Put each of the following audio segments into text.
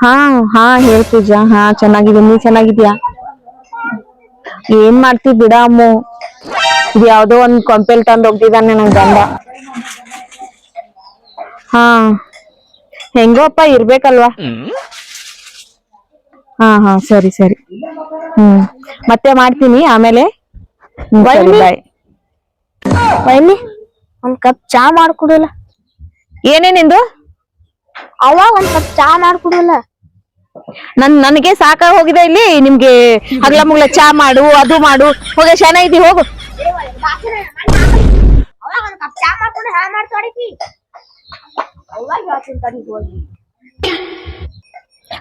ಹಾ ಹಾ ಹೇಳ್ ಪೂಜಾ. ಹಾ ಚೆನ್ನಾಗಿದ್ದೀನಿ. ನೀ ಚೆನ್ನಾಗಿದ್ಯಾ ಏನ್ ಮಾಡ್ತಿ ಬಿಡ ಅಮ್ಮು. ಇದ್ ಯಾವ್ದೋ ಒಂದ್ ಕೊಂಪೆಲ್ ತಂದ್ ಹೋಗ್ತಿದಾನೆ ನನ್ ಗಂಡ. ಹಾ. ಹೆಂಗೋಪ್ಪ ಇರ್ಬೇಕಲ್ವಾ? ಹಾ ಹಾ ಸರಿ ಸರಿ. ಹ್ಮ್. ಮತ್ತೆ ಮಾಡ್ತೀನಿ ಆಮೇಲೆ. ಬಾಯ್ ಬನ್ನಿ ಒಂದ್ ಕಪ್ ಚಾ ಮಾಡ್ಕೊಡಲ್ಲ. ಏನೇನಿಂದು ಅವ ಒಂದ್ ಕಪ್ ಚಾ ಮಾಡ್ಕೊಡಲ್ಲ. ನನ್, ನನಗೆ ಸಾಕ ಹೋಗಿದೆ ಇಲ್ಲಿ, ನಿಮ್ಗೆ ಹಗ್ಲ ಮುಗ್ಲ ಚಾ ಮಾಡು, ಅದು ಮಾಡು, ಹೋಗ ಶಾನ ಇದ್ದಿ, ಹೋಗು.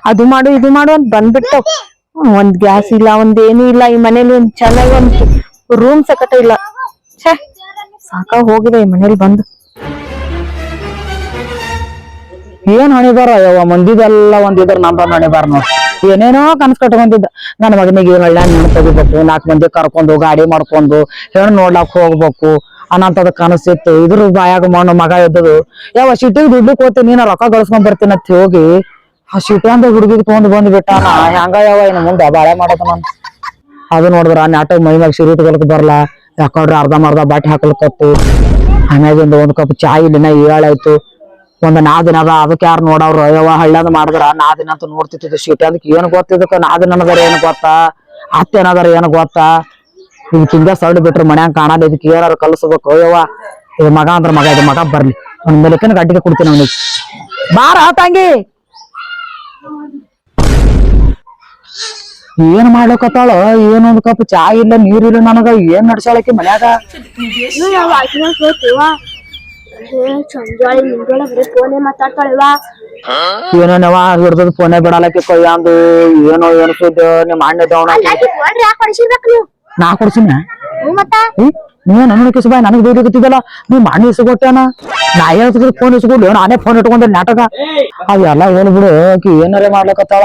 ಅದು ಮಾಡು, ಇದು ಮಾಡು ಅಂತ ಬಂದ್ಬಿಟ್ಟು. ಒಂದ್ ಗ್ಯಾಸ್ ಇಲ್ಲ, ಒಂದ್ ಏನು ಇಲ್ಲ, ಈ ಮನೇಲಿ ಒಂದ್ ಚೆನ್ನಾಗಿ ಒಂದ್ ರೂಮ್ ಸಕಟ ಇಲ್ಲ. ಛೇ, ಸಾಕಾಗ್ ಹೋಗಿದೆ ಈ ಮನೇಲಿ ಬಂದು. ಏನ್ ಹಣಿಬಾರ? ಯಾವ ಮಂದಿದೆಲ್ಲ ಒಂದಿದ್ರ ನಮ್ದ ಹಣಿಬಾರ ನೋಡ್. ಏನೇನೋ ಕನಸ್ ಕಟ್ಕೊಂಡಿದ್ದ. ನನ್ನ ಮಗನಿಗೆ ಏನ್ ಒಳ್ಳೆ ನೆನಪು ತೆಗಿಬೇಕು? ನಾಲ್ಕು ಮಂದಿ ಕರ್ಕೊಂಡು ಗಾಡಿ ಮಾಡ್ಕೊಂಡು ಹೆಣ್ಣು ನೋಡ್ಲಾಕ್ ಹೋಗ್ಬೇಕು. ಅನ್ನಂತದ ಕನಸಿತ್ತು ಇದ್ರ ಬಾಯಾಗ ಮಣ್ಣು, ಮಗ ಇದ್ದದು ಯಾವ ಸಿಟಿಗೆ ದುಡ್ಡು ಕೋತಿ ನೀನ ರೊಕ್ಕ ಗಳಿಸ್ಕೊಂಡ್ ಬರ್ತೀನಿ ಅಂತ ಹೋಗಿ ಆ ಸಿಟಿ ಅಂದ ಹುಡುಗಿಗೆ ತಗೊಂಡ್ ಬಂದ್ ಬಿಟ್ಟಾನ. ಹೆಂಗ ಯಾವ ಇನ್ನು ಮುಂದೆ ಬಾಳೆ ಮಾಡೋದು ನಾನು? ಅದು ನೋಡಿದ್ರ ನಾಟ ಮೈ ಮ್ಯಾಗ ಸಿರಿ ತಗೊಳಕ್ ಬರ್ಲ? ಅರ್ಧ ಮರ್ಧ ಬಾಟಿ ಹಾಕಲ್ಕತ್ತು ಆಮ್ಯಾಗಿಂದ ಒಂದ್ ಕಪ್ ಚಾ ಇಲ್ಲಿನ ಏಳಾಯ್ತು. ಒಂದ್ ನಾ ದಿನ ಅದ, ಅದಕ್ಕೆ ಯಾರು ನೋಡವ್ರು? ಅಯ್ಯವ ಹಳ್ಳ್ಯಾದ ಮಾಡಿದ್ರ, ನಾ ದಿನ ಅಂತ ನೋಡ್ತಿತ್ತು ಶೀಟ್. ಅದಕ್ಕೆ ಏನ್ ಗೊತ್ತಿದ್ದಕ್ಕ ನಾ ದಿನ ಅನ್ನೋದಾರ ಏನ್ ಗೊತ್ತಾ? ಅತ್ತೆ ಅನ್ನೋದಾರ ಏನ್ ಗೊತ್ತಾ? ಈಗ ತಿಂದ ಸಡ್ ಬಿಟ್ರೆ ಮನ್ಯಾಗ ಕಾಣಲ್ಲ, ಇದಕ್ಕೆ ಏನಾರು ಕಲ್ಸ್ಬೇಕು? ಅಯ್ಯವ್ವ ಇದು ಮಗ ಅಂದ್ರ ಮಗ, ಇದು ಮಗ ಬರ್ಲಿ. ಒಂದ್ ಮೇಲಕ್ಕಿನ ಗಡ್ಡಿಗೆ ಕೊಡ್ತೀನಿ ಅವನಿಗೆ. ಬಾರ, ತಂಗಿ! ಏನ್ ಮಾಡ್ಲಕತ್ತಾಳ? ಒಂದ್ ಕಪ್ ಚಾ ಇಲ್ಲ ನೀರಿಲ್ಲ ನನಗ, ಏನ್ ನಡ್ಸಾಳಕಿ ಮನ್ಯಾಗ? ಬರೀ ಫೋನೇ ಏನೋ ಹಿಡ್ದದ್ ಫೋನೇ ಬಿಡಲಕ್ಕೆ ಕೊಯ್ಯಾಂದು ಏನೋ ಏನು ನಿಮ್ಮ ನಾ ಕೊಡ್ಸಿನ? ನೀವ್ ನನ್ನ ಕಿಸ್ ನನಗೆ ನೀವ್ ಇಸ್ಕೊಟ್ಟೇನ ನಾ ಹೇಳ್ತಿದ್ರು ಫೋನ್ ಇಸ್ಕೊಡ್ಲಿ ನಾನೇ ಫೋನ್ ಇಟ್ಕೊಂಡೆ ನಾಟಕ. ಅವೆಲ್ಲ ಹೇಳ್ಬಿಡು ಆಕಿ ಏನಾರೇ ಮಾಡ್ಲಕತ್ತಾಳ?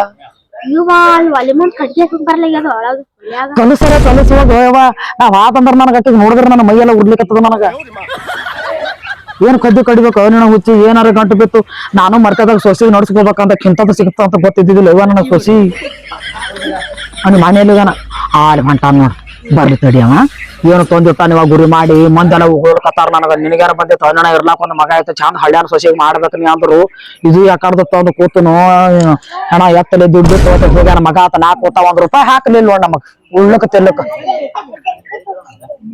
ಕಲಸರ ಕಲಸುವಾಗ ನಾವ್ ಆತಂದ್ರ ನನಗ ಅಟ್ಟಿಗೆ ನೋಡಿದ್ರ ನನ್ನ ಮೈಯೆಲ್ಲ ಉಡ್ಲಿಕತ್ತದ ನನಗ. ಏನ್ ಕದ್ದು ಕಡಿಬೇಕು? ಅವನ ಹುಚ್ಚಿ, ಏನಾರ ಗಂಟು ಬಿತ್ತು. ನಾನು ಮರ್ತದಾಗ ಸೊಸಿ ನಡ್ಸ್ಕೋಬೇಕಂತ ಕಿಂತದ ಸಿಗುತ್ತ ಅಂತ ಗೊತ್ತಿದ್ದಿಲ್ಲ ಇವ ನನ್ನ ಸೊಸಿ. ಅವ್ನ ಮನೆಯಲ್ಲಿಗಾನ ಆಲ್ ಹೊಂಟ ನೋಡ್. ಬರ್ಲಿ ತಡಿ ಅವ ಏನು ತೊಂದಿರ್ತಾನ ಇವಾಗ ಗುರಿ ಮಾಡಿ ಮಂದೆಲ್ಲ ಹೋಗ್ಕತ್ತಾರ ನನಗ. ನಿನಗ್ಯಾರ ಬಂದಿತ್ತು ತೊಂದಣ ಇರ್ಲಾಕ ಒಂದ್ ಮಗ ಆಯ್ತು. ಚಂದ ಹಳ್ಳ್ಯಾನ ಸೊಸಿಗೆ ಮಾಡ್ಬೇಕು ನೀ ಅಂದ್ರು. ಇದು ಯಾಕಡ್ದ ತಂದು ಕೂತನು ಹಣ ಎತ್ತಲೆ ದುಡ್ಡು ತೋಟ ಹೋಗ್ಯಾನ ಮಗ ಆತ. ನಾ ಕೂತ ಒಂದ್ ರೂಪಾಯಿ ಹಾಕ್ಲಿಲ್ಲ ನೋಡ್ ನಮಗ್. ಉಳ್ಳಕ ತಿಲ್ಲಕ್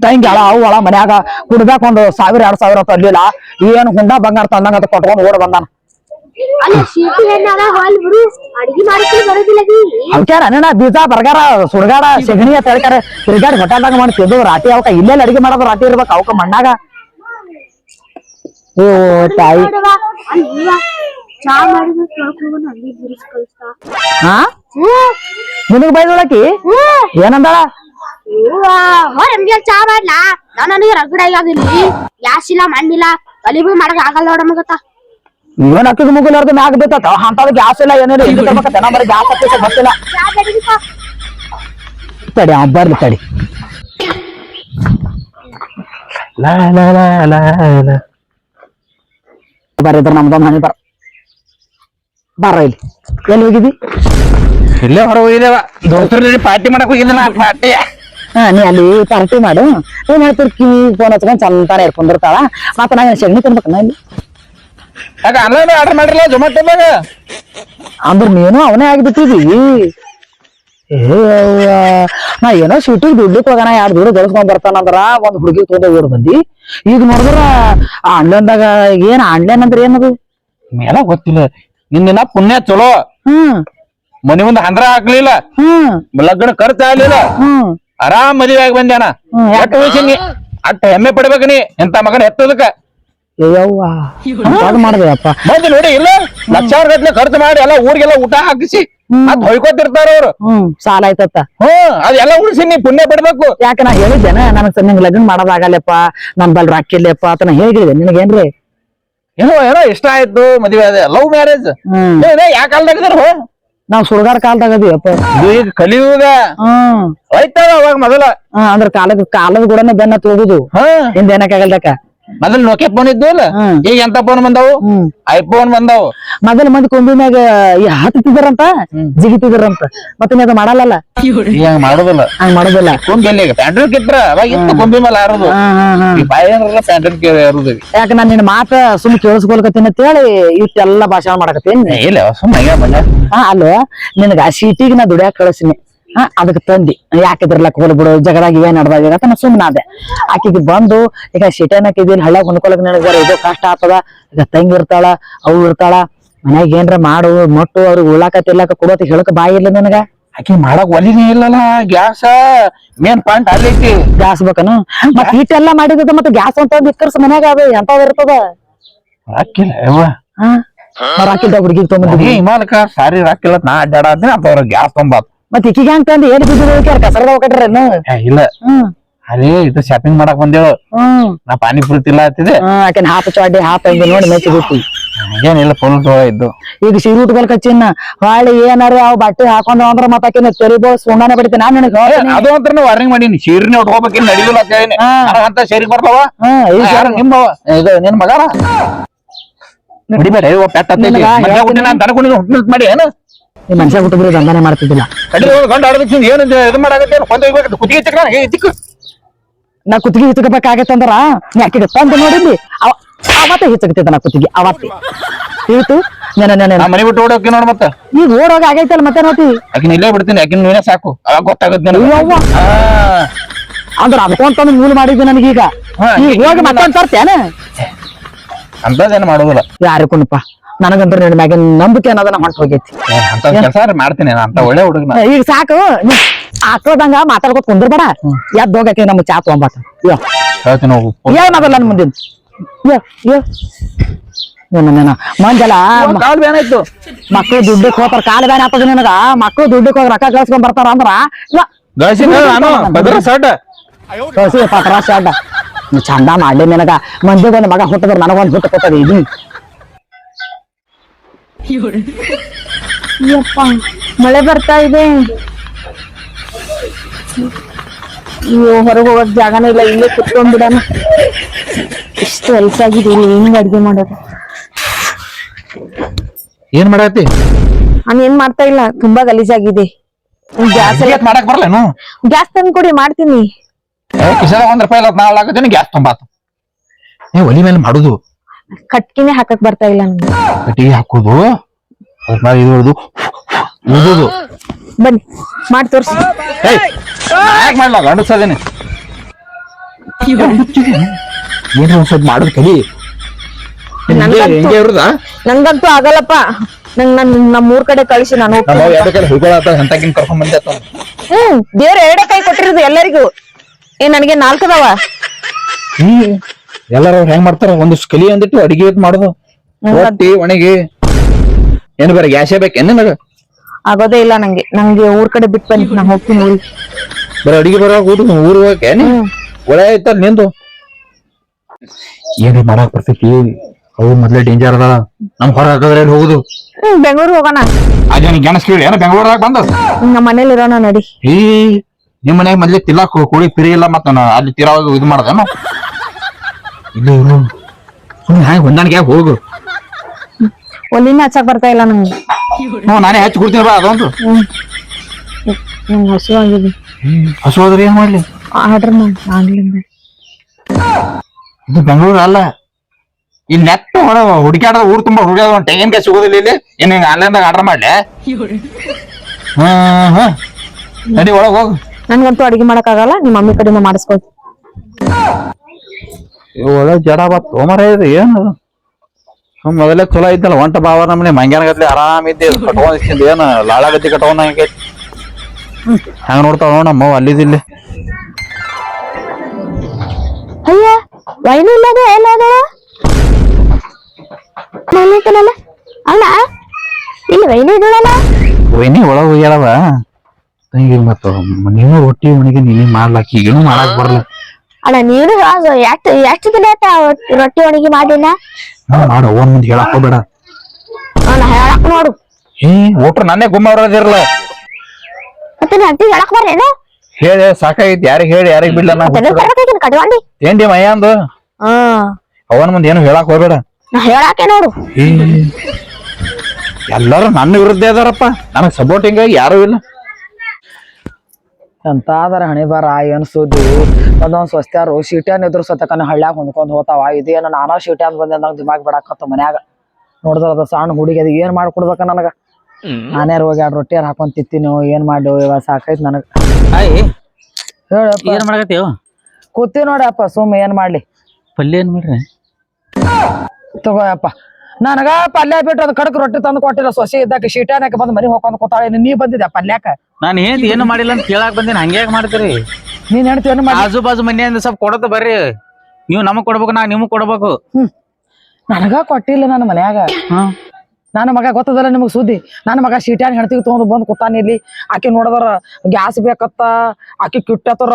ತಂಗಿ ಅಳ ಅವು ಅಳ ಮನ್ಯಾಗ ಕುಡ್ದಾಕ ಒಂದು ಸಾವಿರ ಎರಡ್ ಸಾವಿರ ತರ್ಲಿಲ್ಲ ಏನ್ ಹುಂಡ ಬಂಗಾರ ತಂದಂಗ ಅದ ಕೊಟ್ಕೊಂಡು ಓಡ್ ಬಂದಾನ. ಅವಕ್ಯಾರ ಅಣ್ಣ ಬೀಜ ಬರ್ಗಾರ ಸುಡ್ಗಾಡ ಸೆಗಣಿ ಅಂತ ಹೇಳ್ತಾರೆ ತಿರ್ಗಾಡಿ ಹೊಟ್ಟಾದಾಗ ಮಾಡಿ ತಿದ್ದು ರಾತಿ ಅವಕ ಇಲ್ಲೇ ಅಡಿಗೆ ಮಾಡೋದು ರಾತಿ ಇರ್ಬೇಕು ಅವಕ ಮಣ್ಣಾಗ. ಓ ತಾಯಿ. ಹಾ ನಿನಗ್ ಬೈದೊಳಕಿ ಏನಂದಾಳ? ನಮ್ಗೆ ಚಾ ಮಾಡ್ಲಾ ನಾನು ನನಗೆ ರಗಡ ಆಗಿರ್ಲಿ ಗ್ಯಾಸ್ ಇಲ್ಲ. ಮಣ್ಣಿಲ್ಲ ತಲೆ ಬೀಳ್ ಮಾಡಕ್ ಆಗಲ್ಲ ನೋಡ ಮಗತ್ತ. ಇವನ್ ಅಕ್ಕಿಗೆ ಮುಗಿಲಾರ್ದು ಮ್ಯಾಗ ಬಿತ್ತ ಅಂತದ ಗ್ಯಾಸ್ ಇಲ್ಲ ಏನಿಲ್ಲ. ಇದು ತರ್ಬೇಕತ್ತ ನಾ ಬರೀ ಗ್ಯಾಸ್ ಹತ್ತಿಸ ಗೊತ್ತಿಲ್ಲ. ತಡಿ ಅವ್ ಬರ್ಲಿ ತಡಿ. ಬರ್ರಿ ಇದ್ರ ಮನೆ ಬರ. ಬರ್ರ ಇಲ್ಲಿ. ಎಲ್ಲಿ ಹೋಗಿದಿ ಇಲ್ಲೇ ಹೊರ ಹೋಗಿದ್ದೇವ. ದೋಸ್ತರ ಪಾರ್ಟಿ ಮಾಡಕ್ ಹೋಗಿದ್ದೆ ನಾ ಪಾರ್ಟಿ ಹಾ ನೀ ಅಲ್ಲಿ ಪಾರ್ಟಿ ಮಾಡು. ಏನ್ ಹೇಳ್ತಿರ್ ಕಿವಿ ಫೋನ್ ಹಚ್ಕೊಂಡ್ ಚಂದಾನೆ ಇರ್ಕೊಂಡಿರ್ತಾಳ ಮತ್ತ ನಾ ಸೆಗಣಿ ತಿನ್ಬೇಕನ್ನ ಇಲ್ಲಿ? ಯಾಕೆ ಆನ್ಲೈನ್ ಆರ್ಡರ್ ಮಾಡಿರಲ್ಲ ಜೊಮ್ಯಾಟೊದಾಗ ಅಂದ್ರೆ ನೀನು ಅವನೇ ಆಗಿಬಿಟ್ಟಿದಿ. ನಾ ಏನೋ ಶೂಟಿಗೆ ದುಡ್ಲಿಕ್ ಹೋಗೋಣ ಎರಡು ದುಡ್ಡು ಗಳಿಸ್ಕೊಂಡ್ ಬರ್ತಾನಂದ್ರ ಒಂದ್ ಹುಡುಗಿ ತೊಗೊಂಡ ಓಡ್ ಬಂದಿ ಈಗ ನೋಡಿದ್ರ ಆನ್ಲೈನ್ದಾಗ ಏನ್ ಆನ್ಲೈನ್ ಅಂದ್ರೆ ಏನದು? ಮೇಲ ಗೊತ್ತಿಲ್ಲ. ನಿನ್ನ ಪುಣ್ಯ ಚಲೋ. ಹ್ಮ್. ಮನೆ ಮುಂದೆ ಹಂದ್ರ ಹಾಕ್ಲಿಲ್ಲ. ಹ್ಮ್. ಲಗ್ನ ಖರ್ಚು ಆಗ್ಲಿಲ್ಲ. ಹ್ಮ್. ಆರಾಮ್ ಮದುವೆ ಆಗಿ ಬಂದ್ಯಾನ. ಅಟ್ಟ ಯಾಕೆ? ವಯಸ್ಸಿನಿ ಅಟ್ಟ ಹೆಮ್ಮೆ ಪಡ್ಬೇಕ ನೀ ಎಂತ ಮಗನ ಎತ್ತದಕ್ಕ ಬಂದು ನೋಡಿ ಇಲ್ಲ ಲಕ್ಷಾರ ಗಟ್ಲೆ ಖರ್ಚು ಮಾಡಿ ಎಲ್ಲ ಊರಿಗೆಲ್ಲ ಊಟ ಹಾಕಿಸಿ ಮತ್ ಹೊಯ್ಕೋತಿರ್ತಾರ ಅವ್ರು. ಸಾಲ ಆಯ್ತತ್ತ. ಹ್ಮ್ ಅದೆಲ್ಲ ಉಳಿಸಿ ನೀ ಪುಣ್ಯ ಪಡ್ಬೇಕು. ಯಾಕೆ ನಾ ಹೇಳಿದ್ದೇನೆ ನನಗ್ ನಿಂಗ್ ಲಗ್ನ ಮಾಡೋದಾಗಲ್ಲಪ್ಪ ನನ್ ಬಲ್ ರಾಕಿಲ್ಲಪ್ಪ ಅಂತ ನಾ ಹೇಳಿದೆ ನಿನಗೇನ್ರಿ? ಏನೋ ಏನೋ ಇಷ್ಟ ಆಯ್ತು ಮದುವೆ ಅದೇ ಲವ್ ಮ್ಯಾರೇಜ್ ಯಾಕಲ್ ಯಾ ಕಾಲದಾಗ ನಾವ್ ಸುಡುಗಾರ ಕಾಲದಾಗ ಅದೀವಪ್ಪ ಈಗ ಕಲಿಯುವುದ ಹ್ಮ್ ಹೋಯ್ತಾವ ಅವಾಗ ಮೊದಲ? ಹಾ, ಅಂದ್ರ ಕಾಲದ ಕಾಲದ ಕೂಡನೆ ಬೆನ್ನ ತೋಗುದು ಹಿಂದ ಏನಕ್ಕಾಗಲ್ದಕ್ಕ? ಮೊದಲ್ ನೋಕೆ ಫೋನ್ ಇದ್ದು ಅಲ್ಲ ಈಗ ಎಂತ ಫೋನ್ ಬಂದಾವು? ಐಫೋನ್ ಬಂದಾವು. ಮೊದಲ ಮಂದಿ ಕೊಂಬಿನ್ಯಾಗ ಹತ್ತಿದಾರಂತ ಜಿಗಿತಿದಾರಂತ. ಮತ್ತೆ ಅದು ಹಂಗ ಮಾಡೋದಿಲ್ಲ. ಹಂಗ್ ಮಾಡೋದಿಲ್ಲ. ಕೊಂಬಿ ಎಲ್ಲಿ ಇದ್ರ ಅವಾಗ ಇತ್ತು ಕೊಂಬಿ ಮೇಲೆ ಏನಾರ ಪ್ಯಾಂಟ್ರಿಕ್ ಹಾರೋದು ಯಾಕ ನಾನ್ ನಿನ್ನ ಮಾತ ಸುಮ್ ಕೇಳಿಸ್ಕೊಳ್ಕತ್ತೀನಿ ಅಂತ ಹೇಳಿ ಇಷ್ಟೆಲ್ಲ ಭಾಷಣ ಮಾಡಕತ್ತೀನಿ. ಇಲ್ಲ ಸುಮ್ಮನೆ ಅಲ್ವ ನಿನಗ ಆ ಸೀಟಿಗೆ ನಾ ದುಡಿಯಾಕ ಕಳಿಸಿನಿ ಹಾ ಅದಕ್ಕೆ ತಂದಿ. ಯಾಕಿದ್ರಲಕ್ ಹೋಲ್ ಬಿಡು ಜಗದಾಗ ಇವೇ ನಡ್ದಾಗ ಅಂತ ನಾ ಸುಮ್ಮನಾದೆ ಅದೇ ಆಕಿಗೆ ಬಂದು ಈಗ ಸಿಟಿಯನ್ ಹಾಕಿದೀನಿ ಹಳ್ಳ ಹೊಂದ್ಕೊಳಕ್ ನನಗ ಇದು ಕಷ್ಟ ಆಗ್ತದ. ಈಗ ತಂಗಿ ಇರ್ತಾಳ ಅವು ಇರ್ತಾಳ ಮನ್ಯಾಗ ಏನ್ರ ಮಾಡು ಮೊಟ್ಟು ಅವ್ರಿಗೆ ಉಳ್ಳಾಕ ತಿರ್ಲಾಕ ಕೊಡೋತಿ ಹೇಳಕ್ ಬಾಯಿ ಇಲ್ಲ ನನಗ? ಆಕಿ ಮಾಡಕ್ ಒಲಿನೇ ಇಲ್ಲಲ್ಲ ಗ್ಯಾಸ ಮೇನ್ ಪಾಯಿಂಟ್ ಅಲ್ಲಿ ಗ್ಯಾಸ್ ಬೇಕನು? ಮತ್ ಹೀಟೆಲ್ಲ ಮಾಡಿದ ಮತ್ತೆ ಗ್ಯಾಸ್ ಅಂತ ಇಕ್ಕರ್ಸ್ ಮನ್ಯಾಗ ಅದು ಎಂತಾವ್ ಇರ್ತದ? ರಾಕಿಲ್ಲ ಯವ್ವ. ರಾಕಿದ್ದ ಹುಡುಗಿಗೆ ಹಿಮಾಲಕ ಸಾರಿ ರಾಕಿಲ್ಲ ನಾ ಅಡ್ಡಾಡ ಅಂದ್ರೆ ಅವ್ರ ಗ್ಯಾಸ್ ತೊಂಬಾತ್. ಮತ್ ಈಕಿಗೆ ಹಂಗ ತಂದು ಏನ್ ಬಿದ್ದಿದ್ರು ಕಸರದ ಕಟ್ರೇನು ಇಲ್ಲ. ಅದೇ ಇದು ಶಾಪಿಂಗ್ ಮಾಡಕ್ ಬಂದೇಳು. ಹ್ಮ್. ನಾ ಪಾನಿಪುರಿ ತಿಲ್ಲ ಹತ್ತಿದೆ ಆಕೆನ್ ಹಾಪ ಚಾಡಿ ಹಾಪ ಹಂಗೆ ನೋಡಿ ಮೆಚ್ಚಿ ಬಿಟ್ಟು. ಏನಿಲ್ಲ ಫೋನ್ ಇದ್ದು. ಈಗ ಸೀರೆ ಉಟ್ಕೊಳಕ ಕಚ್ಚಿನ ಹೊಳ್ಳಿ ಏನಾರ ಅವ್ ಬಟ್ಟೆ ಹಾಕೊಂಡು ಅಂದ್ರ ಮತ್ತ ಆಕಿನ ತೆರಿಬೋ ಸುಣ್ಣಾನೆ ಬಡಿತೀನಿ ನಾನ್ ನನಗೆ ಅದು ಅಂತ ವಾರ್ನಿಂಗ್ ಮಾಡೀನಿ. ಸೀರಿನ ಉಟ್ಕೋಬೇಕಿನ್ ನಡಿದಿಲ್ಲ ಅಂತ ಹೇಳೀನಿ ಅಂತ ಸೇರಿಗೆ ಬರ್ತಾವ? ನಿಮ್ಮವ ಇದು ನಿನ್ ಮಗನ ನಡಿಬೇಡ ಪೆಟ್ಟ ಹುಟ್ಟಿನ ಮಾಡಿ ಏನು? ಈ ಮನುಷ್ಯ ಹುಟ್ಟಿದ್ರೆ ದಂಧನೆ ಮಾಡ್ತಿದ್ದಿಲ್ಲ. ಗಂಡ ಆಡೋದಕ್ಕೆ ಏನು ಇದು ಇದು ಮಾಡಾಕತ್ತೆ ಕೊಂದ ಹೋಗ್ಬೇಕು. ಕುತ್ತಿಗೆ ತಿಕ್ಕ ಹೇ ತಿಕ್ಕು ನಾ ಕುತ್ತಿಗೆ ಹಿಚ್ಚಕಬೇಕಾಗತ್ತಂದ್ರ ನೀ ಆಕಿಗೆ ತಂದು ನೋಡಿದ್ವಿ ಅವ ಅವತ್ತ ಹಿಚ್ಚಕತ್ತಿದ್ದ ನಾ ಕುತ್ತಿಗೆ ಅವತ್ತೆ ತಿಳಿತು ನೆನ ನೆನೆ. ಮನೆ ಬಿಟ್ಟು ಓಡೋಕೆ ನೋಡ್ ಮತ್ತ. ಈಗ ಓಡೋಗ ಆಗೈತಲ್ಲ ಮತ್ತೆ ನೋಡ್ತೀವಿ ಆಕಿನ ಇಲ್ಲೇ ಬಿಡ್ತೀನಿ. ಆಕಿನ ನೀನೇ ಸಾಕು. ಅವಾಗ ಗೊತ್ತಾಗುತ್ತೆ ನನಗೆ. ಹಾ. ಅಂದ್ರ ಅದಕ್ಕೊಂತಂದು ಮೂಲ ಮಾಡಿದ್ದೆ ನನಗೀಗ. ಹಾ, ಈಗ ಈಗ ಹೋಗಿ ಮತ್ತೊಂದ್ ತರ್ತೇನ ಅಂತದೇನು ಮಾಡೋದಿಲ್ಲ ಯಾರಿಕೊಂಡಪ್ಪ ನನಗಂದ್ರ ನಿನ್ ಮ್ಯಾಗಿನ ನಂಬಿಕೆ ಅನ್ನೋದನ್ನ ಹೊಂಟ ಹೋಗೈತಿ. ಕೆಲಸ ಮಾಡ್ತೀನಿ ಅಂತ ಒಳ್ಳೆ ಹುಡುಗನ ಈಗ ಸಾಕು ಆಕೋದಂಗ ಮಾತಾಡ್ಕೊತ ಕುಂದ್ರಬೇಡ. ಎದ್ದು ಹೋಗಕ್ಕೆ ನಮ್ಮ ಚಾ ತೊಗೊಂಬಾತ ಹೇಳ್ತೀನಿ ಹೋಗು. ಏನ್ ಮೊದಲ ನನ್ ಮುಂದಿನ. ಮಂಜಲ ಕಾಲ್ ಬೇನಾಯ್ತು ಮಕ್ಳು ದುಡ್ಡಕ್ ಹೋಗ್ತಾರ ಕಾಲ ಬ್ಯಾನ್ ಆಗ್ತದ ನಿನಗ. ಮಕ್ಳು ದುಡ್ಡಕ್ ಹೋಗಿ ರೊಕ್ಕ ಕಳ್ಸ್ಕೊಂಡ್ ಬರ್ತಾರ ಅಂದ್ರ ಸಡ್ಡ ಪತ್ರ ನೀ ಚಂದ ಮಾಡ್ಲಿ ನಿನಗ. ಮಂದಿಗೊಂದ್ ಮಗ ಹುಟ್ಟದ್ರ ನನಗೊಂದ್ ಹುಟ್ಟು ಕೊಟ್ಟದ ಇದು ಯಪ್ಪ ಮಳೆ ಬರ್ತಾ ಇದೆ. ಅಯ್ಯೋ ಹೊರಗೆ ಹೋಗೋಕ್ ಜಾಗನೇ ಇಲ್ಲ ಇಲ್ಲೇ ಕುತ್ಕೊಂಡ್ಬಿಡಣ. ಎಷ್ಟು ವಯಸ್ಸಾಗಿದೆ ಇಲ್ಲಿ ಹೆಂಗ್ ಅಡ್ಗೆ ಮಾಡೋದು? ಏನ್ ಮಾಡತ್ತಿ ನಾನು ಏನ್ ಮಾಡ್ತಾ ಇಲ್ಲ ತುಂಬಾ ಗಲೀಜಾಗಿದೆ. ಗ್ಯಾಸ್ ಎಲ್ಲ ಮಾಡಕ್ ಬರ್ಲೇನು? ಗ್ಯಾಸ್ ತಂದು ಕೊಡಿ ಮಾಡ್ತೀನಿ. ಕಿಶಾಗ ಒಂದ್ ರೂಪಾಯಿ ಇಲ್ಲ ನಾಳೆ ಆಗತ್ತೇನೆ ಗ್ಯಾಸ್ ತುಂಬಾತು. ಏ ಒಲಿ ಮೇಲೆ ಮಾಡುದು. ಕಟ್ಕಿನೇ ಹಾಕಕ್ ಬರ್ತಾ ಇಲ್ಲ ನನ್ಗೆ ಕಟ್ಟಿಗೆ ಹಾಕೋದು? ಅದ್ರ ಇದು ಬನ್ನಿ ಮಾಡಿ ತೋರ್ಸಿ. ಯಾಕೆ ಮಾಡ್ಲ? ಗಂಡಸದೇನೆ ಏನ್ರ ಒಂದ್ ಸ್ವಲ್ಪ ಮಾಡೋದು ಕಲಿ. ನನ್ಗಂತೂ- ಹೆಂಗೆ ಇರುದ? ನಂಗಂತೂ ಆಗಲ್ಲಪ್ಪ. ನಂಗ್ ನನ್ ನಮ್ಮ ಊರ ಕಡೆ ಕಳಿಸಿ ನಾನು ನಮ್ಮ ಕಡೆ ಕರ್ಕೊಂಡ್ ಬಂದೆ. ಹ್ಮ್ ದೇವ್ರ ಎರಡೇ ಕೈ ಕೊಟ್ಟಿರೋದು ಎಲ್ಲರಿಗೂ. ಏ ನನಗೆ ನಾಲ್ಕದವ. ಹ್ಮ್. ಎಲ್ಲಾರು ಅವ್ರು ಹೆಂಗ್ ಮಾಡ್ತಾರ ಒಂದು ಕಲಿ ಅಂದಿಟ್ಟು ಅಡಿಗೆ ಮಾಡುದು. ರೊಟ್ಟಿ ಒಣಗಿ. ಏನ್ ಬೇರೆ ಗ್ಯಾಸೇ ಬೇಕೇನ್ ನಿನಗ ಆಗೋದೇ ಇಲ್ಲ ನಂಗೆ. ನಂಗೆ ಊರ್ ಕಡೆ ಬಿಟ್ಟು ಬಂದ್ ನಾ ಹೋಗ್ತೀನಿ ಊರಿಗೆ. ಬರೀ ಅಡಿಗೆ ಬರೋ ಊಟ ಊರ್ ಹೋಗಕ್ಕೆ ಒಳ್ಳೆ ಐತಲ್ ನಿಂದು? ಏನ್ ಮಾಡಕ್ ಬರ್ತೈತಿ? ಅವು ಮೊದ್ಲೇ ಡೇಂಜರ್ ಅದ ನಮ್ ಹೊರ ಹಾಕಿದ್ರೆ ಎಲ್ಲಿ ಹೋಗುದು? ಬೆಂಗಳೂರು ಹೋಗೋಣ. ಅದೇ ಗೆಣಸ್ ಕೇಳಿ ಏನ ಬೆಂಗಳೂರದಾಗ ಬಂದ ನಮ್ಮ ಮನೇಲಿ ಇರೋಣ ನಡಿ. ಈ ನಿಮ್ ಮನ್ಯಾಗ ಮೊದ್ಲೇ ತಿಲ್ಲಾಕ್ ಕೋಳಿ ಪಿರಿ ಇಲ್ಲ ಮತ್ತ ಅಲ್ಲಿ ತಿರಾವಾಗ ಇದು ಮಾಡ್ದೇನು ಇಲ್ಲ ಇರು. ಸುಮ್ಮನೆ ಹ್ಯಾಂಗ ಹೊಂದಾಣಿಕೆ ಹೋಗು? ಒಲಿನ ಹಚ್ಚಕ್ ಬರ್ತಾ ಇಲ್ಲ ನಂಗೆ. ಹ್ಞೂ ನಾನೇ ಹಚ್ಚಿ ಕೊಡ್ತೀನಿ ಬಾ ಅದೊಂದು. ನಂಗೆ ಹಸುವಾಗಿದೆ ಹಸು ಹೋದ್ರೆ ಏನ್ ಮಾಡಲಿ? ಆರ್ಡರ್ ಮಾಡಿ ಆನ್ಲೈನ್ ಇದು ಬೆಂಗಳೂರು ಅಲ್ಲ. ಇಲ್ಲಿ ನೆಟ್ ಹೊರ ಹುಡುಕಾಡದ ಊರು ತುಂಬಾ ಹುಡುಗಾಡ ಒಂದು ತೆಂಗಿನಕಾಯಿ ಸಿಗೋದಿಲ್ಲ ಇಲ್ಲಿ. ಏನು ಹಿಂಗೆ ಆನ್ಲೈನ್ದಾಗ ಆರ್ಡರ್ ಮಾಡ್ಲೆ? ಹಾ ಹಾ ನಡಿ ಒಳಗೆ ಹೋಗು. ನನಗಂತೂ ಅಡಿಗೆ ಮಾಡಕ್ಕಾಗಲ್ಲ ನಿಮ್ಮ ಮಮ್ಮಿ ಕಡೆಯಿಂದ ಮಾಡಿಸ್ಕೊ ಒಳಗ್ ಜಡ ಬತ್ ತೋಮರ ಇದು ಏನು? ಸುಮ್ ಮೊದಲೇ ಚಲೋ ಇದ್ದಲ್ಲ ಒಂಟ ಬಾವ ನಮ್ಮನೆ ಮಂಗ್ಯಾನ ಆರಾಮ ಇದ್ದೆ ಕಟ್ಕೊಂಡ್ ಏನು ಲಾಳ ಗತಿ ಕಟ್ಕೊಂಡ್ ಹಂಗೆ. ಹಂಗ ನೋಡ್ತಾವ ನೋಡ ನಮ್ಮ ಅಲ್ಲಿದಿಲ್ಲ ಅಯ್ಯ ವೈನು ಇಲ್ಲದೆ ಎಲ್ಲದ ಇಲ್ಲಿ ವೈನು ವೈನಿ ಒಳಗ್ ಹೋಗ್ಯಾಳವ. ತಂಗಿ ಮತ್ತ ನೀನು ರೊಟ್ಟಿ ಮನೆಗೆ ನೀನೇ ಮಾಡ್ಲಾಕಿ ಏನು ಮಾಡಕ್ ಬರಲ್ಲ ಅಣ್ಣ ನೀನು ಎಷ್ಟು ಎಷ್ಟು ದಿನ ರೊಟ್ಟಿ ಒಣಗಿ ಮಾಡಿನ? ಮಾಡ ಒಂದ್ ಮುಂದೆ ಹೇಳಕ್ ಹೋಗ್ಬೇಡ. ಅಣ್ಣ ಹೇಳಕ್ ನೋಡು. ಏ ಒಟ್ರು ನನ್ನೇ ಗುಮ್ಮ ಬರೋದಿರ್ಲ ಮತ್ತೆ ನೀನ್ ಅಂತಿ ಹೇಳಕ್ ಬರ್ರೇನು ಹೇಳಿ ಸಾಕಾಗೈತಿ ಯಾರಿಗ್ ಹೇಳಿ ಯಾರಿಗ್ ಬಿಡ್ಲ ನಾ ತರಬೇಕಿನ ಕಟ್ಕೊಂಡಿ ಏನ್ಡಿ ಮಯ್ಯ ಅಂದು? ಹಾ. ಅವನ ಮುಂದೆ ಏನು ಹೇಳಕ್ ಹೋಗ್ಬೇಡ. ನಾ ಹೇಳಾಕೆ ನೋಡು. ಎಲ್ಲರೂ ನನ್ನ ವಿರುದ್ಧ ಇದಾರಪ್ಪ. ನನಗ್ ಸಪೋರ್ಟಿಂಗ್ ಯಾರು ಇಲ್ಲ. ಅಂತಾದರ ಹಣೆ ಹಣಿ ಬರ ಏನ್ ಸುದ್ದಿ ಒಂದೊಂದ್ ಸ್ವಸ್ತ್ಯಾರು ಶೀಟ್ಯಾನ್ ಇದ್ರು ಸತಕನ ಹಳ್ಳ್ಯಾಗ ಹೊಂದ್ಕೊಂಡ್ ಹೋತಾವ. ಇದೇನು ನಾನಾ ಶೀಟ್ಯಾನ್ ಬಂದೆ ನಂಗೆ ದಿಮಾಗ್ ಬಿಡಾಕತ್ತ ಮನ್ಯಾಗ. ನೋಡಿದ್ರ ಅದ ಸಣ್ಣ ಹುಡುಗಿ ಅದು ಏನ್ ಮಾಡ್ಕೊಡ್ಬೇಕ ನನಗ? ನಾನೇ ಹೋಗಿ ಎರಡು ರೊಟ್ಟಿ ಹಾಕೊಂಡ್ ತಿತ್ತೀನಿ ಏನ್ ಮಾಡಿ ಇವ ಸಾಕೈತ್ ನನಗ. ಏನ್ ಮಾಡಕತ್ತೀವ ಕೂತಿ ನೋಡಪ್ಪ ಸುಮ್ ಏನ್ ಮಾಡ್ಲಿ. ಪಲ್ಯ ಏನ್ ಮಾಡ್ರಿ? ತಗೋಯಪ್ಪ. ನನಗ ಪಲ್ಯ ಬಿಟ್ಟು ಅದ್ ಕಡಕ್ ರೊಟ್ಟಿ ತಂದು ಕೊಟ್ಟಿಲ್ಲ ಸೊಸೆ ಇದ್ದಾಕ ಶೀಟ್ಯಾನಕ್ಕೆ ಬಂದ್ ಮನಿ ಹೋಗ್ಕೊಂಡ್ ಕೂತಾಳೆ. ನೀ ಬಂದಿದ್ದೆ ಪಲ್ಯಾಕ ನಾನು ಏನ್ ಏನು ಮಾಡಿಲ್ಲ ಅಂತ ಕೇಳಾಕ್ ಬಂದಿನ ಹಂಗ್ಯಾಗ ಮಾಡ್ತೀರಿ ನೀನ್ ಹೇಳ್ತೀವ ಏನು ಮಾಡಿ ಆಜು ಬಾಜು ಮನೆಯಿಂದ ಸ್ವಲ್ಪ ಕೊಡತ್ತ ಬರ್ರಿ. ನೀವು ನಮಗ್ ಕೊಡ್ಬೇಕು ನಾ ನಿಮಗ್ ಕೊಡ್ಬೇಕು. ನನಗ ಕೊಟ್ಟಿಲ್ಲ ನನ್ನ ಮನ್ಯಾಗ. ನನ್ನ ಮಗ ಗೊತ್ತದಲ್ಲ ನಿಮಗ್ ಸುದ್ದಿ? ನನ್ನ ಮಗ ಸೀಟ್ಯಾನ್ ಹೆಣ್ತಿಗೆ ತಗೊಂಡು ಬಂದ್ ಕುತ್ತಾನ ಇಲ್ಲಿ. ಆಕಿ ನೋಡದರ ಗ್ಯಾಸ್ ಬೇಕತ್ತ ಆಕಿ ಕಿಟ್ಟತರ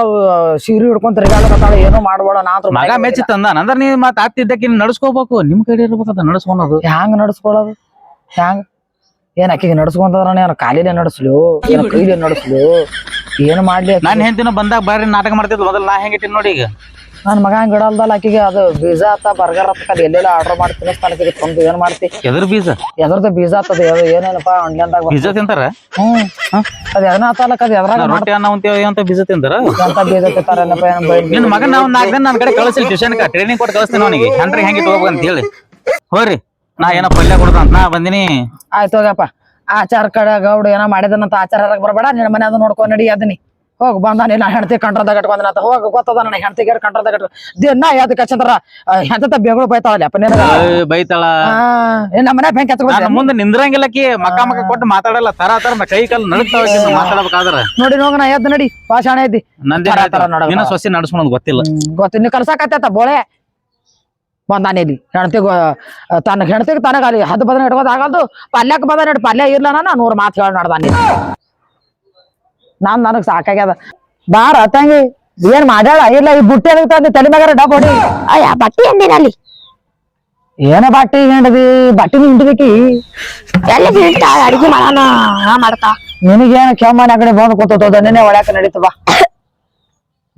ಸೀರೆ ಹಿಡ್ಕೊಂಡ್ ತಿರ್ಗಾಡಕತ್ತಾಳ ಏನೋ ಮಾಡ್ಬೇಡ ನಾ ಅಂದ್ರ ಮಗ ಮೆಚ್ಚಿ ತಂದ ಅಂದ್ರ ನೀವ್ ಮತ್ತೆ ಅತ್ತಿದ್ದಕ್ಕೆ ನಡ್ಸ್ಕೋಬೇಕು. ನಿಮ್ ಕಡೆ ಇರ್ಬೇಕಂತ ನಡ್ಸ್ಕೊಳೋದು. ಹ್ಯಾಂಗ ನಡ್ಸ್ಕೊಳ್ಳೋದು ಹ್ಯಾಂಗ? ಏನ್ ಆಕಿಗೆ ನಡ್ಸ್ಕೊಂತದ್ರ ಏನ್ ಕಾಲಿಲೆ ನಡ್ಸ್ಲು ಏನ್ ಕೈಲೇ ನಡ್ಸ್ಲು? ಏನ್ ಮಾಡ್ಲಿ ನಾನು ಹೆಂಡತಿನ ಬಂದಾಗ ಬರ್ರಿ ನಾಟಕ ಮಾಡ್ತಿದ್ ಮೊದಲು ನಾ ಹೆಂಗಿಟ್ಟಿನ ನೋಡಿ ಈಗ. ನನ್ ಮಗ ಹಂಗ ಇಡಲ್ದಲ್ಲ ಆಕಿಗೆ. ಅದು ಬೀಜಾ ಆತ ಬರ್ಗರ್ ಆತ ಅದು ಎಲ್ಲೆಲ್ಲ ಆರ್ಡರ್ ಮಾಡಿ ತಿನ್ನಿಸ್ತಾನ ಆಕಿಗೆ ತಂದು ಏನ್ ಮಾಡ್ತಿ? ಎದ್ರ ಬೀಜ? ಎದ್ರದ ಬೀಜ ಆತದ ಏನೇನಪ್ಪ ಆನ್ಲೈನ್ದಾಗ ಬೀಜ ತಿಂತಾರ? ಹ್ಮ್. ಅದ ಎದನ ಆತಲ್ಲ ಅದ್ ಎದ್ರಾಗ ರೊಟ್ಟಿ ಅನ್ನ ಉಂತೇವ ಅಂತ ಬೀಜ ತಿಂತಾರ ಅಂತ ಬೀಜ ತಿಂತಾರೇನಪ್ಪ ಏನ್ ಬೈಲ್ ನಿನ್ ಮಗನ್ ನಾವ್ ನಾಲ್ಕು ದಿನ ನನ್ ಕಡೆ ಟ್ಯೂಷನ್ ಟ್ರೈನಿಂಗ್ ಕೊಟ್ಟು ಕಳಿಸ್ತೀನಿ ಅವನಿಗೆ. ಹೆಂಡ್ರಿ ಹೆಂಗೆ ಇಟ್ಕೋಬೇಕು ಅಂತ ಹೇಳಿ. ಹೋರಿ. ನಾ ಏನೋ ಪಲ್ಯ ಕೊಡ್ದ ಅಂತ ನಾ ಬಂದಿನಿ. ಆಯ್ತು ಹೋಗಪ್ಪ. ಆಚಾರ ಕಡೆ ಗೌಡ ಏನೋ ಮಾಡಿದನಂತ ಆಚಾರ ಬರಬೇಡ ನಿನ್ನ ಮನೆ ಅದು ನೋಡ್ಕೊ ನಡಿ ಅದನಿ. ಹೋಗ್ ಬಂದ ನಿನ್ನ ಹೆಂಡತಿ ಕಂಟ್ರದಾಗ ಇಟ್ಕೊಂಡನಂತ ಹೋಗಿ ಗೊತ್ತದ ನನ್ನ ಹೆಂಡತಿಗೆ ಕಂಟ್ರದಾಗ ಇಟ್ಕೊ ದಿನ ಯಾವ್ದಕ್ಕೆ ಕಚ್ಚಂದ್ರ ಹೆಂಡತ ಬೇಗಳು ಬೈತಾವಲ್ಲ ಅಪ್ಪ ನಿನಗ? ಬೈತಾಳ. ಆ, ಏನ್ ನಮ್ಮ ಮನೆ ಬೆಂಕಿ ನಾನು ಹಚ್ಕೊಂಡ್ ಮುಂದೆ ನಿಂದ್ರಂಗಿಲ್ಲಕಿ ಮಕ್ಕ ಮಕ್ಕ ಕೊಟ್ಟು ಮಾತಾಡಲ್ಲ ತರ ತರ ಕೈ ಕಾಲು ಮಾತಾಡ್ಬೇಕಾದ್ರ. ನೋಡಿ ನೋಗ ನಾ ಎದ್ದು ನಡಿ ಪಾಷಾಣ ಐತಿ ನಂದೇ ತರ ನೋಡ ಸೊಸಿ ನಡ್ಸ್ಕೊಳೋದ್ ಗೊತ್ತಿಲ್ಲ. ಗೊತ್ತ. ನೀ ಕಲ್ಸಾಕತ್ತ ಬೋಳೆ. ಬಂದಾನ ನಾನೇಲಿ ಹೆಣ್ತಿಗ ತನ್ನ, ಹೆಣ್ತಿಗೆ ತನಗ ಅಲ್ಲಿ ಹದ್ದು ಬದನ ಇಟ್ಕೋದ್ ಆಗಲ್ದು, ಪಲ್ಯಕ್ ಬದ ನಡ್ ಪಲ್ಯ ಇರ್ಲ ನಾನು ನೂರ್ ಮಾತು ಹೇಳಿ ನಡ್ದಾನೆ ನಾನ್ ನನಗ್ ಸಾಕಾಗ್ಯದ. ಬಾರ ತಂಗಿ, ಏನ್ ಮಾಡ್ಯಾಳ? ಇಲ್ಲ ಈ ಬುಟ್ಟಿ ಅದಕ್ಕೆ ತಂದು? ತಲೆ ಮ್ಯಾಗಾರ ಡಬ್ ಹೊಡಿ. ಅಯ್ಯ, ಬಟ್ಟಿ ಅಂದಿನಲ್ಲಿ ಏನ ಬಟ್ಟಿ ಹಿಂಡದಿ? ಬಟ್ಟಿ ಹಿಂಡಬೇಕಿ ಎಲ್ಲಿ ಬೀಳ್ತಾ ಅಡಿಗೆ ಮಾಡೋಣ ಮಾಡ್ತಾ ನಿನಗೇನು ಕೆಮ್ಮನ ಕಡೆ ಬಂದು ಕೂತದ? ನೆನೆ ಒಳ್ಯಾಕ ನಡೀತವ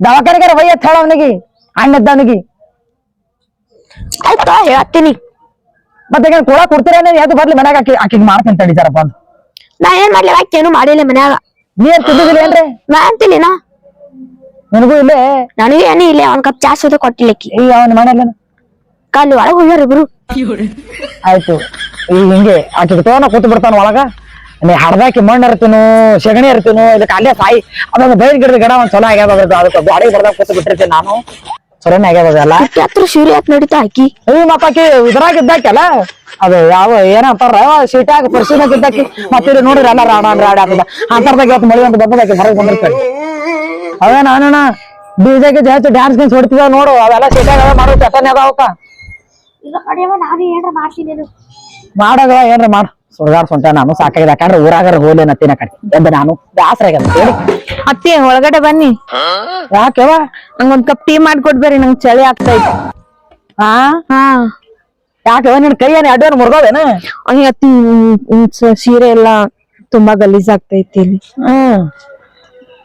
ದವಾಖಾನಿಗಾರ ಒಯ್ಯತ್ ಹೇಳ ಅವನಿಗೆ. ಅಣ್ಣದ್ದವನಿಗೆ ಆಯ್ತಾ ಹೇಳ್ತೀನಿ ಮತ್ತೆ ಈಗ ಕೂಡ ಕೊಡ್ತೀರೇನೆ ಯಾವ್ದು ಬರ್ಲಿ ಮನ್ಯಾಗ ಆಕಿ ಆಕಿಗೆ ಮಾಡ್ತೀನಿ ತಡಿತಾರ ಅಂತ ನಾ ಏನ್ ಮಾಡ್ಲಿ ಏನು ಮಾಡಿಲ್ಲ ಮನ್ಯಾಗ. ನೀರ್ ತಿದ್ದಿದಿಲ್ಲ ಏನ್ರಿ? ನಾ ಅಂತೀನಿ ನಾ ನನಗೂ ಇಲ್ಲೇ? ನನಗೂ ಏನು ಇಲ್ಲ ಒಂದ್ ಕಪ್ ಚಾ ಸುದ ಕೊಟ್ಟಿಲ್ಲಕ್ಕಿ ಈ ಅವನ ಮನೆಯಲ್ಲ ಕಲ್ಲಿ ಒಳಗ ಹೋಗ್ಯಾರ ಇಬ್ರು. ಆಯ್ತು. ಈಗ ಹಿಂಗೆ ಆಕಿಗೆ ತೋನ ಕೂತು ಬಿಡ್ತಾನ ಒಳಗ. ನೀ ಹಡ್ದಾಕಿ ಮಣ್ಣು ಇರ್ತೀನೋ ಸೆಗಣಿ ಇರ್ತೀನೋ ಇದಕ್ಕೆ ಅಲ್ಲೇ ಸಾಯಿ. ಅದೊಂದು ಬೈಲ್ ಗಿಡದ ಗಿಡ ಒಂದ್ ಚಲೋ ಆಗ್ಯಾದ ಅದ್ರದ್ದು. ಅದಕ್ಕೆ ಬಾಡಿ ಬರ್ದಾಗ ಕೂತು ಬಿಟ್ಟಿರ್ತೀನಿ ನಾನು. ಚಲೋನೇ ಆಗ್ಯಾದ ಅದೆಲ್ಲ. ಹತ್ರ ಸೀರೆ ಹತ್ ನಡೀತಾ ಹಾಕಿ ಮತ್ತ ಆಕಿ ಇದ್ರಾಗ ಇದ್ದಾಕಲ್ಲ ಅದು ಯಾವ ಏನಂತಾರ? ಸೀಟ್ಯಾಗ ಪರ್ಸಿನಾಗ ಇದ್ದಾಕಿ ಮತ್ತೆ ಇಲ್ಲಿ ನೋಡ್ರಿ ಎಲ್ಲ ರಾಡ ರಾಡ ಆಗ್ತದ ಅಂತರ್ದಾಗ ಇವತ್ತು ಮಳಿ ಅಂತ ಬಂದದಾಕಿ ಹೊರಗೆ ಬಂದಿರ್ತಾರೆ ಅವೇ ನಾನಣ್ಣ ಬೀಜಕ್ಕೆ ಜಾಸ್ತಿ ಡ್ಯಾನ್ಸ್ ಗೀನ್ಸ್ ಹೊಡಿತಿದ ನೋಡು ಅವೆಲ್ಲ ಸೀಟ್ಯಾಗ ಮಾಡೋ ಚಟನೆ ಅದಾವಕ್ಕ ಮಾಡೋದ ಏನ್ರ ಮಾಡ. ಸುಡ್ದಾರ ಸೊಂಟ ನಾನು ಸಾಕಾಗಿದೆ ಯಾಕಂದ್ರೆ ಊರಾಗಾರ ಹೋಲಿ ನತ್ತಿನ ಕಡೆ. ಎಂದ ನಾನು ಬ್ಯಾಸರ ಆಗ್ಯದ ಹೇಳಿ. ಅತ್ತಿ ಒಳಗಡೆ ಬನ್ನಿ. ಯಾಕೆವ ನಂಗೊಂದ್ ಕಪ್ ಟೀ ಮಾಡ್ಕೊಡ್ಬೇರಿ ನಂಗ್ ಚಳಿ ಆಗ್ತಾ ಇತ್ತು. ಹಾ. ಹಾ ಯಾಕೆವ ನಿನ್ ಕೈ ಏನ್ ಅಡ್ಡೇನು ಮುರ್ಗೋದೇನ ಅಯ್ಯ ಅತ್ತಿ ಸೀರೆ ಎಲ್ಲ ತುಂಬಾ ಗಲೀಜ್ ಆಗ್ತೈತಿ ಇಲ್ಲಿ. ಹ್ಮ್.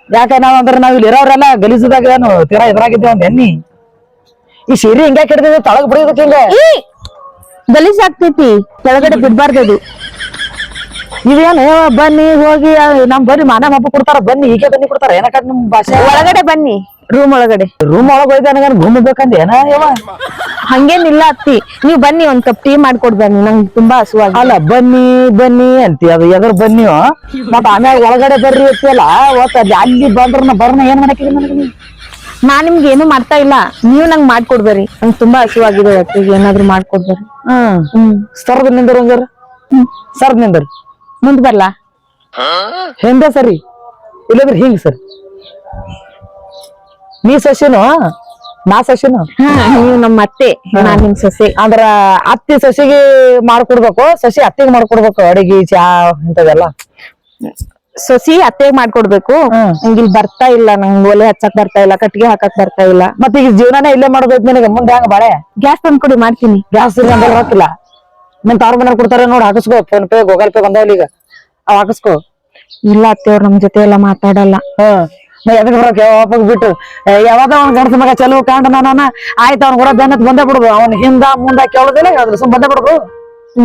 ಯಾಕೆ ನಾವ್ ಅಂದ್ರೆ ನಾವ್ ಇಲ್ಲಿ ಇರೋರೆಲ್ಲ ಗಲೀಜದಾಗ ಏನು ತೀರಾ ಎದುರಾಗಿದ್ದೆ ಒಂದ್ ಎನ್ನಿ? ಈ ಸೀರೆ ಹಿಂಗ ಹಿಡ್ದಿದ್ದೆ ತಳಗ್ ಬಿಡಿದಕ್ಕೆ ಹಿಂಗ? ಗಲೀಜ್ ಆಗ್ತೈತಿ. ಕೆಳಗಡೆ ಬಿಡ್ಬಾರ್ದದು ಇವೇನು ಬನ್ನಿ ಹೋಗಿ ನಮ್ ಬನ್ನಿ ಮಾನ ಹಬ್ಬ ಕೊಡ್ತಾರ ಬನ್ನಿ ಹೀಗೆ ಬನ್ನಿ ಕೊಡ್ತಾರ ಏನಕ್ಕ ನಿಮ್ ಭಾಷೆ? ಒಳಗಡೆ ಬನ್ನಿ. ರೂಮ್ ಒಳಗಡೆ. ರೂಮ್ ಒಳಗ್ ಹೋಯ್ದ ನನಗೇನ್ ಗುಮ್ಮಬೇಕಂದ ಏನ ಯವ ಹಂಗೇನಿಲ್ಲ ಅತ್ತಿ ನೀವ್ ಬನ್ನಿ ಒಂದ್ ಕಪ್ ಟೀ ಮಾಡ್ಕೊಡ್ ಬನ್ನಿ ನಂಗೆ ತುಂಬಾ ಹಸುವಾಗಿ ಅಲ್ಲ ಬನ್ನಿ ಬನ್ನಿ ಅಂತಿ ಅದು ಎದ್ರ ಬನ್ನಿ ಮತ್ತ ಆಮ್ಯಾಗ ಒಳಗಡೆ ಬರ್ರಿ ಅಂತಿಯಲ್ಲ ಒತ್ತ ಅಲ್ಲಿ ಅಲ್ಲಿ ಬಂದ್ರ ಬರ್ನ ಏನ್ ಮಾಡಕ್ಕೆ ನನಗೆ ನೀ? ನಿಮ್ಗೆ ಏನು ಮಾಡ್ತಾ ಇಲ್ಲ ನೀವ್ ನಂಗ್ ಮಾಡ್ಕೊಡ್ಬೇರಿ ನಂಗೆ ತುಂಬಾ ಹಸುವಾಗಿದೆ ಅತ್ತಿಗೆ ಏನಾದ್ರು ಮಾಡ್ಕೊಡ್ಬೇರಿ ಹ್ಮ್. ಹ್ಮ್. ಸರ್ದ್ ನಿಂದ್ರ ಹ್ಮ್. ಸರ್ದ್ ನಿಂದ್ರ. ಮುಂದ್ ಬರ್ಲಾ? ಹಿಂದೆ ಸರಿ? ಇಲ್ಲಂದ್ರೆ ಹಿಂಗ್ ಸರಿ. ನೀ ಸಸಿನು? ನಾ ಸಸಿನು? ನೀವು ನಮ್ಮ ಅತ್ತೆ ನಾನ್ ನಿಮ್ ಸಸಿ. ಅಂದ್ರ ಅತ್ತಿ ಸಸಿಗೆ ಮಾಡ್ಕೊಡ್ಬೇಕು ಸಸಿ ಅತ್ತಿಗೆ ಮಾಡ್ಕೊಡ್ಬೇಕು ಅಡಿಗೆ ಚಾ ಅಂತದಲ್ಲ ಸಸಿ ಅತ್ತೆಗ್ ಮಾಡ್ಕೊಡ್ಬೇಕು. ಇಲ್ಲಿ ಬರ್ತಾ ಇಲ್ಲ ನಂಗೆ ಒಲೆ ಹಚ್ಚಕ್ ಬರ್ತಾ ಇಲ್ಲ ಕಟ್ಟಿಗೆ ಹಾಕಕ್ ಬರ್ತಾ ಇಲ್ಲ. ಮತ್ತೆ ಈಗ ಜೀವನನೇ ಇಲ್ಲೇ ಮಾಡೋದೈತಿ ನಿನಗೆ ಮುಂದೆ ಹಂಗ ಬಾಳೆ? ಗ್ಯಾಸ್ ತಂದ್ಕೊಡಿ ಮಾಡ್ತೀನಿ. ಗ್ಯಾಸ್ ಇಲ್ಲ ನಿನ್ ತಾರ ಮನೇಲಿ ಕೊಡ್ತಾರೆ ನೋಡ್ ಹಾಕಿಸ್ಕೋ. ಫೋನ್ ಪೇ ಗೂಗಲ್ ಪೇ ಬಂದವಲ್ಲ ಈಗ. ಅವ್ ಹಾಕಿಸ್ಕೋ. ಇಲ್ಲ ಅತ್ತೆಯವ್ರ ನಮ್ ಜೊತೆ ಎಲ್ಲ ಮಾತಾಡಲ್ಲ. ನಾ ಎದಕ್ ಬರಕ್ ಯಾವಾಗ ಬಿಟ್ಟು. ಯಾವಾಗ ಅವ್ನ ಗಂಡಸ ಮಗ ಚಲೋ ಕಾಂಡ ನಾನ ಆಯ್ತು ಅವ್ನ ಕೂಡ ಬೆನ್ನತ್ ಬಂದೇ ಬಿಡುದು ಅವ್ನ ಹಿಂದ ಮುಂದ ಕೇಳೋದಿಲ್ಲ ಯಾವ್ದ್ರ ಸುಮ್ ಬಂದೇ ಬಿಡುದು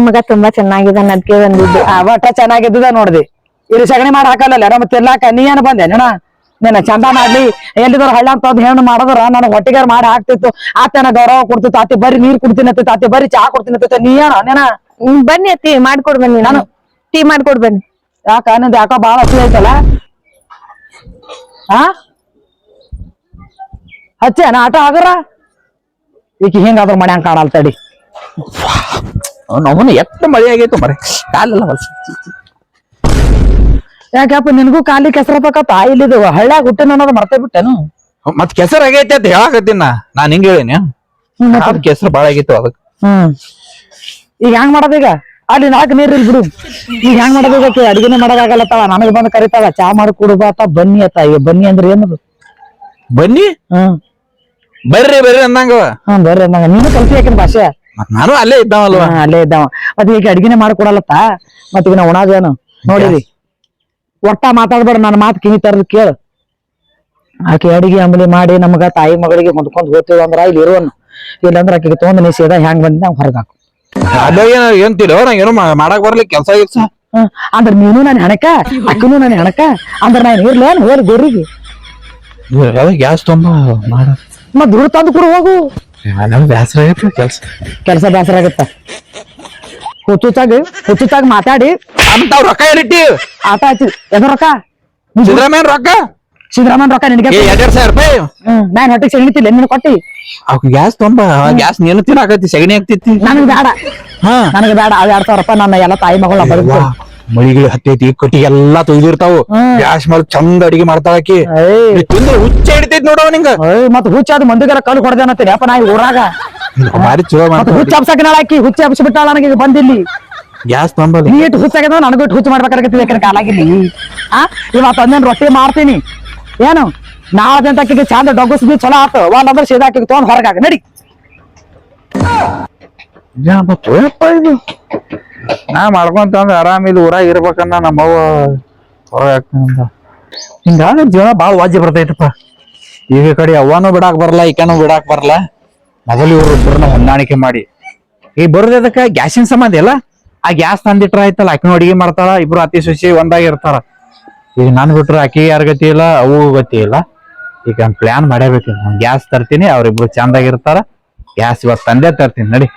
ಮಗ ತುಂಬಾ ಚೆನ್ನಾಗಿದೆ ಅದ್ಕೆ ಬಂದಿದ್ದು. ಒಟ್ಟ ಚೆನ್ನಾಗಿದ್ದ ನೋಡ್ದಿ. ಇಲ್ಲಿ ಸಗಣಿ ಮಾಡಿ ಹಾಕಲ್ಲ ನಮ್ಮ ತಿರ್ಲಾಕ ನೀ ಏನ್ ಬಂದೆ ನೆನ? ನಿನ್ನ ಚಂದ ಮಾಡ್ಲಿ. ಎಲ್ಲಿದ್ರು ಹಳ್ಳ ಅಂತ ಒಂದ್ ಹೆಣ್ಣು ಮಾಡಿದ್ರ ನಾನು ಹೊಟ್ಟಿಗಾರ ಮಾಡಿ ಹಾಕ್ತಿತ್ತು. ಆತನ ಗೌರವ ಕೊಡ್ತಿತ್ತು. ಆತಿ ಬರೀ ನೀರ್ ಕುಡ್ತೀನಿ ಅಂತ. ಆತಿ ಬರೀ ಚಹಾ ಕೊಡ್ತೀನಿ ಅಂತ. ನೀ ಏನ ನೆನ? ಬನ್ನಿ ಅತ್ತಿ ಮಾಡ್ಕೊಡ್ ಬನ್ನಿ ನಾನು. ಟೀ ಮಾಡ್ಕೊಡ್ ಬನ್ನಿ. ಯಾಕ ನಂದು ಯಾಕೋ ಬಾಳ ಹಸಿ ಐತಲ್ಲ? ಹಾ ನಾ ಆಟ ಆಗರ? ಈಕಿ ಹಿಂಗಾದ್ರ ಮನ್ಯಾಂಗ ಕಾಣಲ್ ತಡಿ ಅವನು ಎತ್ತ ಮಳೆ ಆಗೈತು ಮರೆ. ಕಾಲೆಲ್ಲ ಹೊಲ್ಸ. ಯಾಕಪ್ಪ ನಿನಗೂ ಕಾಲಿ ಕೆಸರತಕತ್ತ ಇಲ್ಲಿದು ಹಳ್ಳ್ಯಾಗ ಹುಟ್ಟಿನ ಅನ್ನೋದು ಮರ್ತೇ ಬಿಟ್ಟೆನು? ಮತ್ ಕೆಸರ್ ಆಗೈತೆ ಅಂತ ಹೇಳಕತ್ತೀನಿ ನಾ. ನಾನ್ ಹಿಂಗ ಹೇಳಿನಿ. ಮತ್ತ- ಅದ್ ಕೆಸರು ಬಾಳ ಆಗಿತ್ತು ಅದಕ್ಕೆ ಹ್ಮ್. ಈಗ ಹೆಂಗ್ ಮಾಡೋದೀಗ ಅಲ್ಲಿ ನಾಲ್ಕು ನೀರ್ ಇಲ್ಲಿ ಬಿಡು. ಈಗ ಹೆಂಗ್ ಮಾಡೋದೀಗ ಆಕಿ? ಅಡಿಗೆನೆ ತಾವ. ನನಗ್ ಬಂದು ಕರಿತಾವ ಚಾ ಮಾಡಿ ಕುಡುಬಾತ ಬನ್ನಿ ಅತ್ತ. ಈಗ ಬನ್ನಿ ಅಂದ್ರೆ ಏನದು? ಬನ್ನಿ? ಹ್ಮ್. ಬರ್ರಿ ಬರ್ರಿ ಅಂದಂಗ ಹ್ಮ್ ಬರ್ರಿ ಅಂದಂಗ. ನೀನು ಕಲ್ತಿ ಯಾಕಿನ ಭಾಷೆ? ಮತ್ ನಾನು ಅಲ್ಲೇ ಇದ್ದಾವಲ್ವಾ. ಹಾ, ಅಲ್ಲೇ ಇದ್ದಾವ. ಮತ್ತೆ ಈಗ ಅಡಿಗೆನೆ ಮಾಡ್ಕೊಡಲ್ಲತ್ತ? ಮತ್ತ ಈಗ ಉಣಾದೇನು? ನೋಡಿರಿ. ಒಟ್ಟ ಮಾತಾಡ್ಬೇಡ ನನ್ನ ಮಾತು ಕಿವಿ ತರದ್ ಕೇಳು. ಆಕೆ ಅಡಿಗೆ ಅಂಬಲಿ ಮಾಡಿ ನಮಗ ತಾಯಿ ಮಗಳಿಗೆ ಹೊಂದ್ಕೊಂಡ್ ಹೋಗ್ತೀವಿ ಅಂದ್ರ ಇಲ್ಲಿ ಇರುವನು ಇಲ್ಲಂದ್ರ ಆಕೆಗೆ ತೊಗೊಂಡ್ ನೀ ಸೀದಾ ಹೆಂಗ್ ಬಂದ ನಾವು ಹೊರಗೆ ಹಾಕು. ಅಲ್ಲೇ ಏನ ಏನ್ ತಿಳೋ ನಂಗೆ ಏನೋ ಮಾಡಕ್ ಬರ್ಲಿ ಕೆಲ್ಸ ಹ್ಮ್. ಅಂದ್ರ ನೀನು ನಾನು ಹೆಣಕ ಅಕ್ಕನು ನಾನು ಹೆಣಕ ಅಂದ್ರ ನಾನು ಇರ್ಲೇನ್ ಹೋರಿ ಗೋರಿಗೆ ಗ್ಯಾಸ್ ತುಂಬ ಮಾಡ. ಮತ್ ದುಡ್ಡು ತಂದು ಕೂಡ ಹೋಗು. ಬೇಸರ ಕೆಲಸ. ಕೆಲಸ ಬೇಸರ ಆಗತ್ತ. ಹುಚ್ಚುಚ್ಚಾಗ ಹುಚ್ಚುಚ್ಚಾಗ ಮಾತಾಡಿ. ಅಂತಾವ್ ರೊಕ್ಕ ಏನಿಟ್ಟಿ? ಆಟ ಹಚ್ಚಿ ಎದ ರೊಕ್ಕ? ಸಿದ್ದರಾಮಯ್ಯ ರೊಕ್ಕ? ಸಿದ್ದರಾಮಯ್ಯ ರೊಕ್ಕ ನಿನಗೆ ಎರಡು ಸಾವಿರ ರೂಪಾಯಿ? ನಾನು ನಾನ್ ಸೆಗಣಿತಿಲ್ಲ ನಿನ್ನ ಕೊಟ್ಟಿ? ಅವ್ ಗ್ಯಾಸ್ ತುಂಬ ಗ್ಯಾಸ್ ನೀನು ತಿನ್ನಾಕತ್ತಿ ಸೆಗಣಿ ಆಗ್ತಿತ್ತಿ. ನನಗ್ ಬೇಡ. ಹಾ. ನನಗೆ ಬೇಡ ಅವ್ ಎರಡ್ ಸಾವಿರ ರೂಪಾಯಿ ನನ್ನ ಎಲ್ಲ ತಾಯಿ ಮಗಳ ಬದುಕು ಮಳಿಗಳು ಹತ್ತೈತಿ ಕಟ್ಟಿ ಎಲ್ಲಾ ತೊಯ್ದಿರ್ತಾವು. ಗ್ಯಾಸ್ ಮೇಲೆ ಚಂದ ಅಡಿಗೆ ಮಾಡ್ತಾಳಕಿ ತಿಂದ್ರೆ ಹುಚ್ಚ ಹಿಡಿತೈತಿ ನೋಡವ ನಿಂಗ. ಮತ್ತೆ ಮತ್ ಹುಚ್ಚಾದ ಮಂದಿಗೆಲ್ಲ ಕಲ್ಲು ಹೊಡೆದ ಅನ್ನತ್ತೀನಿ ಅಪ್ಪ ನಾ ಊರಾಗ. ಭಾರಿ ಚಲೋ ಮತ್ ಹುಚ್ಚ ಮಾಡ್ತಾಳ ಹಬ್ಸಕ್ಕೆ ನಾಳಾಕಿ ಹುಚ್ಚ ಹಬ್ಸಿ ಬಿಟ್ಟಾಳ ನನಗೆ ಬಂದಿಲ್ಲಿ. ಗ್ಯಾಸ್ ನಂಬಲ್ಲಿ ನೀ ಇಟ್ಟು ಹುಚ್ಚಾಗ್ಯದ ನನಗೂ ಇಟ್ಟು ಹುಚ್ಚು ಮಾಡ್ಬೇಕಾಗತ್ತೆ ಯಾಕಂದ್ರೆ ಕಾಲಾಗಿಲ್ಲಿ. ಆ ಇವತ್ತು ಒಂದೇನ್ ರೊಟ್ಟಿ ಮಾಡ್ತೀನಿ ಏನು? ನಾಳೆ ಗಂಟಕ್ಕೆ ಚಂದ ಡೊಗ್ಗಸ್ ಬಿ ಚಲೋ ಆತು. ಒಂದಂದ್ರೆ ಸೀದಾಕಿ ತೊಗೊಂಡ್ ಹೊರಗಾಗ. ನಡಿ. ಇದು? ನಾ ಮಾಡ್ಕೊಂತ ಅಂದ್ರ ಆರಾಮ್ ಇಲ್ಲಿ ಊರಾಗ ಇರ್ಬೇಕನ್ನ ನಮ್ಮವ್ವ ಹೊರಗ್ ಹಾಕ್ತಾನಂದ. ಹಿಂಗಾಗ ಜೀವನ ಬಾಳ ವಾಜ್ಯ ಬರ್ತೈತಪ್ಪ. ಈಗ ಕಡೆ ಅವ್ವನೂ ಬಿಡಾಕ್ ಬರಲ್ಲ ಈಕನೂ ಬಿಡಾಕ್ ಬರಲ್ಲ ಮೊದಲು ಇವ್ರು ಇಬ್ಬರನ್ನ ಹೊಂದಾಣಿಕೆ ಮಾಡಿ. ಈ ಬರೋದಕ್ಕ ಗ್ಯಾಸಿನ ಸಂಬಂಧ ಇಲ್ಲ. ಆ ಗ್ಯಾಸ್ ತಂದಿಟ್ರ ಆಯ್ತಲ್ಲ ಆಕಿನೂ ಅಡಿಗೆ ಮಾಡ್ತಾಳ, ಇಬ್ರು ಅತಿ ಶುಚಿ ಒಂದಾಗಿ ಇರ್ತಾರ ಈಗ ನಾನು ಬಿಟ್ರೆ ಆಕಿ ಯಾರ ಗತಿ ಇಲ್ಲ, ಅವು ಗತಿ ಇಲ್ಲ. ಈಗ ಪ್ಲಾನ್ ಮಾಡೇಬೇಕು ಗ್ಯಾಸ್ ತರ್ತೀನಿ, ಅವ್ರಿಬ್ರು ಚಂದಾಗಿರ್ತಾರ. ಗ್ಯಾಸ್ ಇವತ್ತು ತಂದೆ ತರ್ತೀನಿ, ನಡಿ.